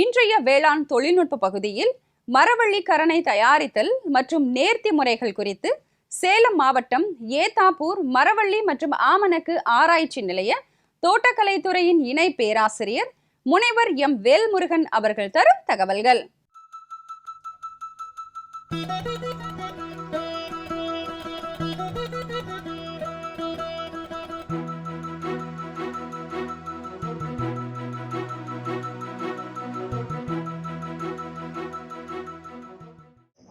இன்றைய வேளாண் தொழில்நுட்ப பகுதியில் மரவள்ளி கரணை தயாரித்தல் மற்றும் நேர்த்தி முறைகள் குறித்து சேலம் மாவட்டம் ஏத்தாப்பூர் மரவள்ளி மற்றும் ஆமணக்கு ஆராய்ச்சி நிலைய தோட்டக்கலைத்துறையின் இணை பேராசிரியர் முனைவர் எம் வேல்முருகன் அவர்கள் தரும் தகவல்கள்.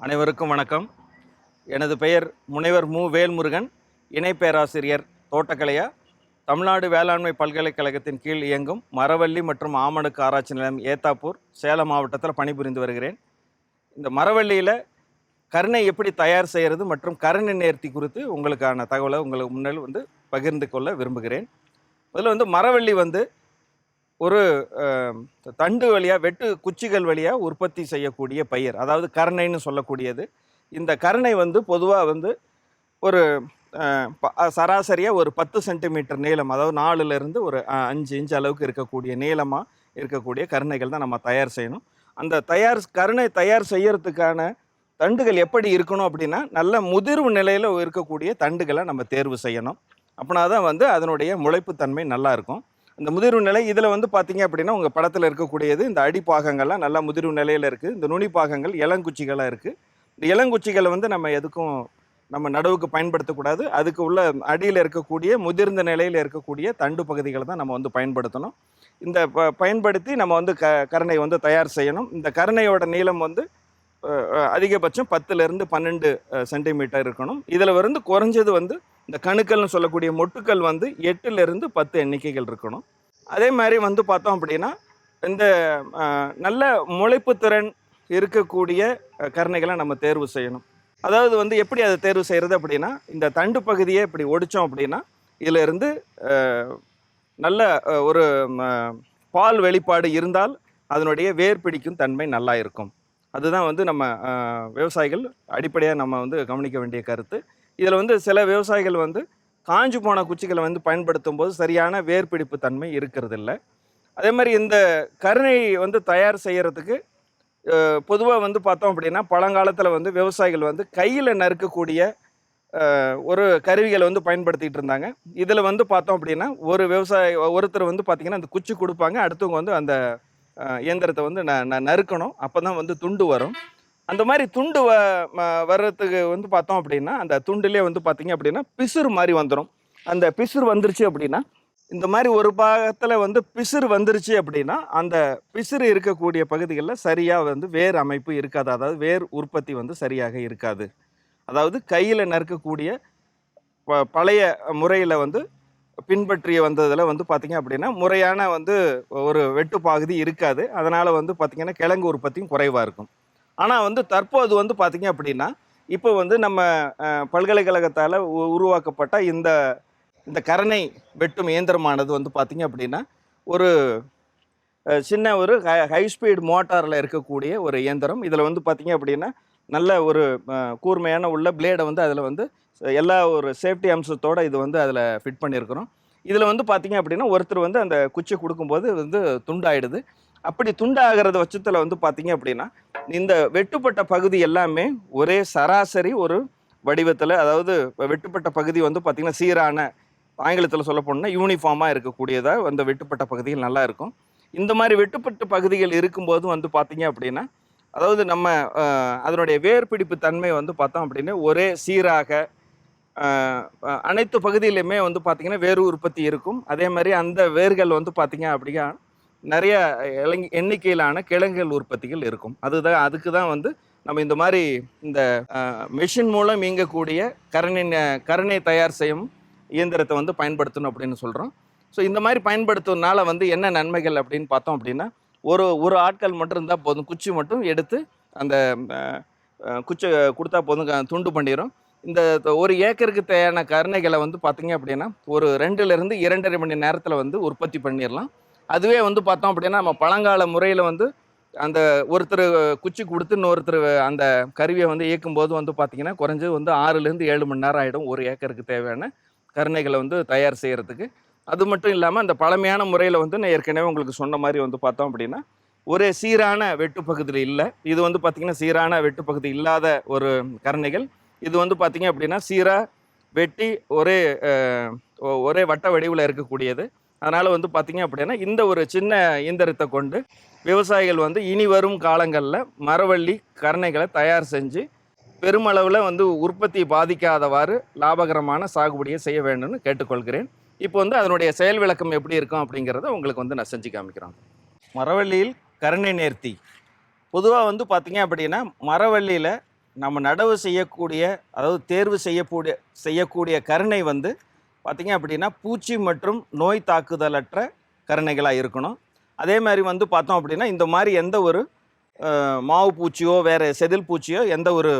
அனைவருக்கும் வணக்கம். எனது பெயர் முனைவர் மு. வேல்முருகன் இணை பேராசிரியர் தோட்டக்கலையா தமிழ்நாடு வேளாண்மை பல்கலைக்கழகத்தின் கீழ் இயங்கும் மரவள்ளி மற்றும் ஆமணக்கு ஆராய்ச்சி நிலையம் ஏத்தாப்பூர் சேலம் மாவட்டத்தில் பணிபுரிந்து வருகிறேன். இந்த மரவள்ளியில் கருணை எப்படி தயார் செய்கிறது மற்றும் கருணை நேர்த்தி குறித்து உங்களுக்கான தகவலை உங்களுக்கு முன்னால் வந்து பகிர்ந்து கொள்ள விரும்புகிறேன். முதல்ல வந்து மரவள்ளி வந்து ஒரு தண்டு வழியாக வெட்டு குச்சிகள் வழியாக உற்பத்தி செய்யக்கூடிய பயிர். அதாவது கருணைன்னு சொல்லக்கூடியது. இந்த கருணை வந்து பொதுவாக வந்து ஒரு சராசரியாக ஒரு பத்து சென்டிமீட்டர் நீளம் அதாவது நாலுலேருந்து ஒரு அஞ்சு இன்ச் அளவுக்கு இருக்கக்கூடிய நீளமாக இருக்கக்கூடிய கருணைகள் தான் நம்ம தயார் செய்யணும். அந்த தயார் கருணை தயார் செய்யறதுக்கான தண்டுகள் எப்படி இருக்கணும் அப்படின்னா நல்ல முதிர்வு நிலையில் இருக்கக்கூடிய தண்டுகளை நம்ம தேர்வு செய்யணும். அப்படின்னா தான் வந்து அதனுடைய முளைப்புத்தன்மை நல்லாயிருக்கும் இந்த முதிர்வு நிலை இதில் வந்து பார்த்தீங்க அப்படின்னா உங்கள் படத்தில் இருக்கக்கூடியது இந்த அடிப்பாகங்கள்லாம் நல்லா முதிர்வு நிலையில் இருக்குது இந்த நுனி பாகங்கள் இளங்குச்சிகளாக இருக்குது இந்த இளங்குச்சிகளை வந்து நம்ம எதுக்கும் நம்ம நடவுக்கு பயன்படுத்தக்கூடாது அதுக்கு உள்ள அடியில் இருக்கக்கூடிய முதிர்ந்த நிலையில் இருக்கக்கூடிய தண்டு பகுதிகளை தான் நம்ம வந்து பயன்படுத்தணும். இந்த ப பயன்படுத்தி நம்ம வந்து க கருணை வந்து தயார் செய்யணும். இந்த கருணையோட நீளம் வந்து அதிகபட்சம் பத்துலேருந்து பன்னெண்டு சென்டிமீட்டர் இருக்கணும். இதில் வந்து குறைஞ்சது வந்து இந்த கணுக்கள்னு சொல்லக்கூடிய மொட்டுக்கள் வந்து எட்டுலேருந்து பத்து எண்ணிக்கைகள் இருக்கணும். அதே மாதிரி வந்து பார்த்தோம் அப்படின்னா இந்த நல்ல முளைப்பு திறன் இருக்கக்கூடிய கருணைகளை நம்ம தேர்வு செய்யணும். அதாவது வந்து எப்படி அதை தேர்வு செய்கிறது அப்படின்னா இந்த தண்டு பகுதியை இப்படி ஒடித்தோம் அப்படின்னா இதிலிருந்து நல்ல ஒரு ம, பால் வெளிப்பாடு இருந்தால் அதனுடைய வேர் பிடிக்கும் தன்மை நல்லா இருக்கும். அதுதான் வந்து நம்ம விவசாயிகள் அடிப்படையாக நம்ம வந்து கவனிக்க வேண்டிய கருத்து. இதில் வந்து சில விவசாயிகள் வந்து காஞ்சு போன குச்சிகளை வந்து பயன்படுத்தும் போது சரியான வேர்பிடிப்பு தன்மை இருக்கிறது இல்லை அதே மாதிரி இந்த கருணை வந்து தயார் செய்கிறதுக்கு பொதுவாக வந்து பார்த்தோம் அப்படின்னா பழங்காலத்தில் வந்து விவசாயிகள் வந்து கையில் நறுக்கக்கூடிய ஒரு கருவிகளை வந்து பயன்படுத்திகிட்டு இருந்தாங்க. இதில் வந்து பார்த்தோம் அப்படின்னா ஒரு விவசாயி ஒருத்தர் வந்து பார்த்திங்கன்னா அந்த குச்சி கொடுப்பாங்க அடுத்தவங்க வந்து அந்த இயந்திரத்தை வந்து ந ந- நறுக்கணும். அப்போ தான் வந்து துண்டு வரும். அந்த மாதிரி துண்டு வ வர்றதுக்கு வந்து பார்த்தோம் அப்படின்னா அந்த துண்டுலேயே வந்து பார்த்தீங்க அப்படின்னா பிசுறு மாதிரி வந்துடும் அந்த பிசுறு வந்துருச்சு அப்படின்னா இந்த மாதிரி ஒரு பாகத்தில் வந்து பிசுறு வந்துருச்சு அப்படின்னா அந்த பிசுறு இருக்கக்கூடிய பகுதிகளில் சரியாக வந்து வேர் அமைப்பு இருக்காது. அதாவது வேர் உற்பத்தி வந்து சரியாக இருக்காது. அதாவது கையில் நறுக்கக்கூடிய ப- பழைய முறையில் வந்து பின்பற்றி வந்ததில் வந்து பார்த்திங்க அப்படின்னா முறையான வந்து ஒரு வெட்டு பகுதி இருக்காது. அதனால் வந்து பார்த்திங்கன்னா கிழங்கு உற்பத்தியும் குறைவாக இருக்கும். ஆனால் வந்து தற்போது வந்து பார்த்திங்க அப்படின்னா இப்போ வந்து நம்ம பல்கலைக்கழகத்தால் உ- உருவாக்கப்பட்ட இந்த இந்த கரணை வெட்டும் இயந்திரமானது வந்து பார்த்திங்க அப்படின்னா ஒரு சின்ன ஒரு ஹை ஹை ஸ்பீட் மோட்டாரில் இருக்கக்கூடிய ஒரு இயந்திரம். இதில் வந்து பார்த்திங்க அப்படின்னா நல்ல ஒரு கூர்மையான உள்ள பிளேடை வந்து அதில் வந்து எல்லா ஒரு சேஃப்டி அம்சத்தோடு இது வந்து அதில் ஃபிட் பண்ணியிருக்கிறோம் இதில் வந்து பார்த்திங்க அப்படின்னா ஒருத்தர் வந்து அந்த குச்சி கொடுக்கும்போது வந்து துண்டாயிடுது. அப்படி துண்டாகிறது பட்சத்தில் வந்து பார்த்திங்க அப்படின்னா இந்த வெட்டுப்பட்ட பகுதி எல்லாமே ஒரே சராசரி ஒரு வடிவத்தில் அதாவது வெட்டுப்பட்ட பகுதி வந்து பார்த்திங்கன்னா சீரான ஆங்கிலத்தில் சொல்ல போனோம்னா யூனிஃபார்மாக இருக்கக்கூடியதாக அந்த வெட்டுப்பட்ட பகுதிகள் நல்லா இருக்கும். இந்த மாதிரி வெட்டுப்பட்ட பகுதிகள் இருக்கும்போது வந்து பார்த்திங்க அப்படின்னா அதாவது நம்ம அதனுடைய வேர் பிடிப்பு தன்மை வந்து பார்த்தோம் அப்படின்னா ஒரே சீராக அனைத்து பகுதியிலையுமே வந்து பார்த்திங்கன்னா வேறு உற்பத்தி இருக்கும். அதே மாதிரி அந்த வேர்கள் வந்து பார்த்திங்க அப்படின்னா நிறைய இளங்கி எண்ணிக்கையிலான கிழங்குகள் உற்பத்திகள் இருக்கும். அதுதான் அதுக்கு தான் வந்து நம்ம இந்த மாதிரி இந்த மிஷின் மூலம் இயங்கக்கூடிய கரணை கரணை தயார் செய்யும் இயந்திரத்தை வந்து பயன்படுத்தணும் அப்படின்னு சொல்கிறோம் ஸோ இந்த மாதிரி பயன்படுத்துறதுனால வந்து என்ன நன்மைகள் அப்படின்னு பார்த்தோம் அப்படின்னா ஒரு ஒரு ஆட்கள் மட்டும் இருந்தால் போதும். குச்சி மட்டும் எடுத்து அந்த குச்சி கொடுத்தா போதும். துண்டு பண்ணிடும் இந்த ஒரு ஏக்கருக்கு தேவையான கருணைகளை வந்து பார்த்தீங்க அப்படின்னா ஒரு ரெண்டுலேருந்து இரண்டரை மணி நேரத்தில் வந்து உற்பத்தி பண்ணிடலாம் அதுவே வந்து பார்த்தோம் அப்படின்னா நம்ம பழங்கால முறையில் வந்து அந்த ஒருத்தர் குச்சி கொடுத்து இன்னொருத்தர் அந்த கருவியை வந்து இயக்கும்போது வந்து பார்த்திங்கன்னா குறைஞ்சது வந்து ஆறுலேருந்து ஏழு மணி நேரம் ஆகிடும் ஒரு ஏக்கருக்கு தேவையான கருணைகளை வந்து தயார் செய்கிறதுக்கு அது மட்டும் இல்லாமல் அந்த பழமையான முறையில் வந்து நான் ஏற்கனவே உங்களுக்கு சொன்ன மாதிரி வந்து பார்த்தோம் அப்படின்னா ஒரு சீரான வெட்டுப்பகுதியில் இல்லை. இது வந்து பார்த்திங்கன்னா சீரான வெட்டுப்பகுதி இல்லாத ஒரு கருணைகள். இது வந்து பார்த்திங்க அப்படின்னா சீராக வெட்டி ஒரே ஒ- ஒரே வட்ட வடிவில் இருக்கக்கூடியது. அதனால் வந்து பார்த்திங்க அப்படின்னா இந்த ஒரு சின்ன இயந்திரத்தை கொண்டு விவசாயிகள் வந்து இனி வரும் காலங்களில் மரவள்ளி கரணைகளை தயார் செஞ்சு பெருமளவில் வந்து உற்பத்தி பாதிக்காதவாறு லாபகரமான சாகுபடியை செய்ய வேண்டும்னு கேட்டுக்கொள்கிறேன். இப்போ வந்து அதனுடைய செயல் விளக்கம் எப்படி இருக்கும் அப்படிங்கிறத உங்களுக்கு வந்து நான் செஞ்சு காமிக்கிறேன். மரவள்ளியில் கருணை நேர்த்தி. பொதுவாக வந்து பார்த்தீங்க அப்படின்னா மரவள்ளியில் நம்ம நடவு செய்யக்கூடிய அதாவது தேர்வு செய்யக்கூடிய செய்யக்கூடிய கருணை வந்து பார்த்திங்க அப்படின்னா பூச்சி மற்றும் நோய் தாக்குதலற்ற கருணைகளாக இருக்கணும். அதே மாதிரி வந்து பார்த்தோம் அப்படின்னா இந்த மாதிரி எந்த ஒரு மாவு பூச்சியோ வேறு செதில் பூச்சியோ எந்த ஒரு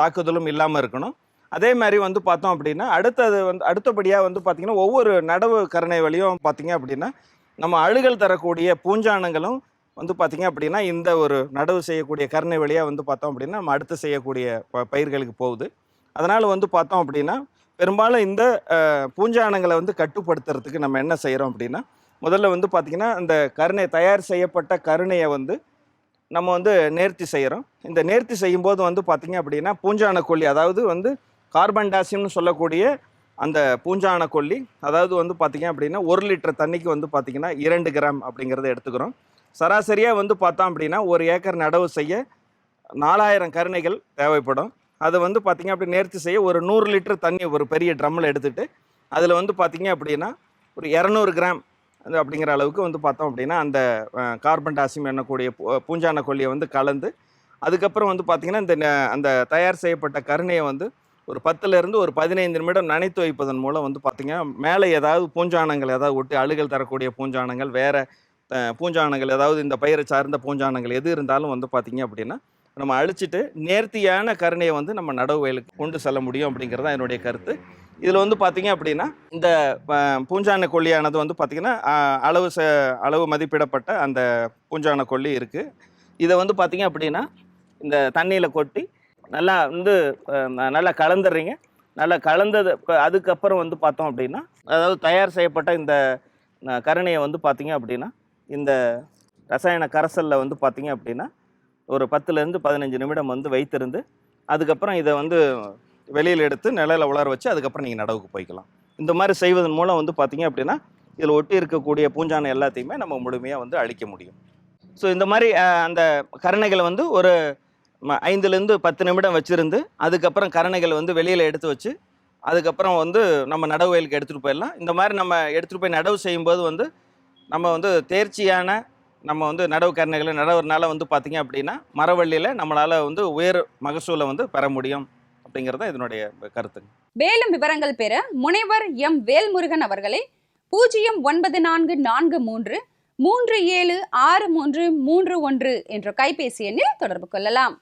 தாக்குதலும் இல்லாமல் இருக்கணும். அதே மாதிரி வந்து பார்த்தோம் அப்படின்னா அடுத்தது வந்து அடுத்தபடியாக வந்து பார்த்திங்கன்னா ஒவ்வொரு நடவு கருணை வழியும் பார்த்தீங்க அப்படின்னா நம்ம அழுகல் தரக்கூடிய பூஞ்சானங்களும் வந்து பார்த்திங்க அப்படின்னா இந்த ஒரு நடவு செய்யக்கூடிய கருணை வழியாக வந்து பார்த்தோம் அப்படின்னா நம்ம அடுத்து செய்யக்கூடிய ப பயிர்களுக்கு போகுது. அதனால் வந்து பார்த்தோம் அப்படின்னா பெரும்பாலும் இந்த பூஞ்சானங்களை வந்து கட்டுப்படுத்துறதுக்கு நம்ம என்ன செய்கிறோம் அப்படின்னா முதல்ல வந்து பார்த்திங்கன்னா இந்த கருணை தயார் செய்யப்பட்ட கருணையை வந்து நம்ம வந்து நேர்த்தி செய்கிறோம் இந்த நேர்த்தி செய்யும்போது வந்து பார்த்திங்க அப்படின்னா பூஞ்சான கொல்லி அதாவது வந்து கார்பன் டாசியம்னு சொல்லக்கூடிய அந்த பூஞ்சான கொல்லி அதாவது வந்து பார்த்திங்க அப்படின்னா ஒரு லிட்டர் தண்ணிக்கு வந்து பார்த்திங்கன்னா இரண்டு கிராம் அப்படிங்கிறத எடுத்துக்கிறோம். சராசரியாக வந்து பார்த்தோம் அப்படின்னா ஒரு ஏக்கர் நடவு செய்ய நாலாயிரம் கருணைகள் தேவைப்படும். அதை வந்து பார்த்திங்க அப்படி நேர்த்தி செய்ய ஒரு நூறு லிட்டர் தண்ணி ஒரு பெரிய ட்ரம்மில் எடுத்துகிட்டு அதில் வந்து பார்த்திங்க அப்படின்னா ஒரு இரநூறு கிராம் அது அப்படிங்கிற அளவுக்கு வந்து பார்த்தோம் அப்படின்னா அந்த கார்பன் டாசியம் எண்ணக்கூடிய பூ- பூஞ்சான கொல்லியை வந்து கலந்து அதுக்கப்புறம் வந்து பார்த்திங்கன்னா இந்த அந்த தயார் செய்யப்பட்ட கருணையை வந்து ஒரு பத்துலேருந்து ஒரு பதினைந்து நிமிடம் நனைத்து வைப்பதன் மூலம் வந்து பார்த்திங்கன்னா மேலே ஏதாவது பூஞ்சானங்கள் ஏதாவது ஒட்டி அழுகல் தரக்கூடிய பூஞ்சானங்கள் வேறு பூஞ்சானங்கள் ஏதாவது இந்த பயிரை சார்ந்த பூஞ்சானங்கள் எது இருந்தாலும் வந்து பார்த்திங்க அப்படின்னா நம்ம அழிச்சிட்டு நேர்த்தியான கருணையை வந்து நம்ம நடவு வயலுக்கு கொண்டு செல்ல முடியும் அப்படிங்கிறது தான் என்னுடைய கருத்து. இதில் வந்து பார்த்திங்க அப்படின்னா இந்த பூஞ்சான கொல்லியானது வந்து பார்த்திங்கன்னா அளவு ச அளவு மதிப்பிடப்பட்ட அந்த பூஞ்சான கொல்லி இருக்குது இதை வந்து பார்த்திங்க அப்படின்னா இந்த தண்ணியில் கொட்டி நல்லா வந்து நல்லா கலந்துடுறீங்க. நல்லா கலந்தது இப்போ அதுக்கப்புறம் வந்து பார்த்தோம் அப்படின்னா அதாவது தயார் செய்யப்பட்ட இந்த கருணையை வந்து பார்த்திங்க அப்படின்னா இந்த ரசாயன கரைசலில் வந்து பார்த்திங்க அப்படின்னா ஒரு பத்துலேருந்து பதினஞ்சு நிமிடம் வந்து வைத்திருந்து அதுக்கப்புறம் இதை வந்து வெளியில் எடுத்து நிலையில் உலர வச்சு அதுக்கப்புறம் நீங்கள் நடவுக்கு போய்க்கலாம். இந்த மாதிரி செய்வதன் மூலம் வந்து பார்த்தீங்க அப்படின்னா இதில் ஒட்டி இருக்கக்கூடிய பூஞ்சானை எல்லாத்தையுமே நம்ம முழுமையாக வந்து அழிக்க முடியும். ஸோ இந்த மாதிரி அந்த கருணைகளை வந்து ஒரு ஐந்துலேருந்து பத்து நிமிடம் வச்சுருந்து அதுக்கப்புறம் கரணைகள் வந்து வெளியில் எடுத்து வச்சு அதுக்கப்புறம் வந்து நம்ம நடவு வயலுக்கு எடுத்துகிட்டு போயிடலாம். இந்த மாதிரி நம்ம எடுத்துகிட்டு போய் நடவு செய்யும்போது வந்து நம்ம வந்து தேர்ச்சியான நம்ம வந்து நடவு கருணைகளை நடவுறனால வந்து பார்த்திங்க அப்படின்னா மரவள்ளியில் நம்மளால் வந்து உயர் மகசூலை வந்து பெற முடியும் அப்படிங்கிறது தான் இதனுடைய கருத்து. மேலும் விவரங்கள் பெற முனைவர் எம். வேல்முருகன் அவர்களை பூஜ்ஜியம் ஒன்பது நான்கு நான்கு மூன்று மூன்று ஏழு ஆறு மூன்று மூன்று ஒன்று என்ற கைபேசி எண்ணில் தொடர்பு கொள்ளலாம்.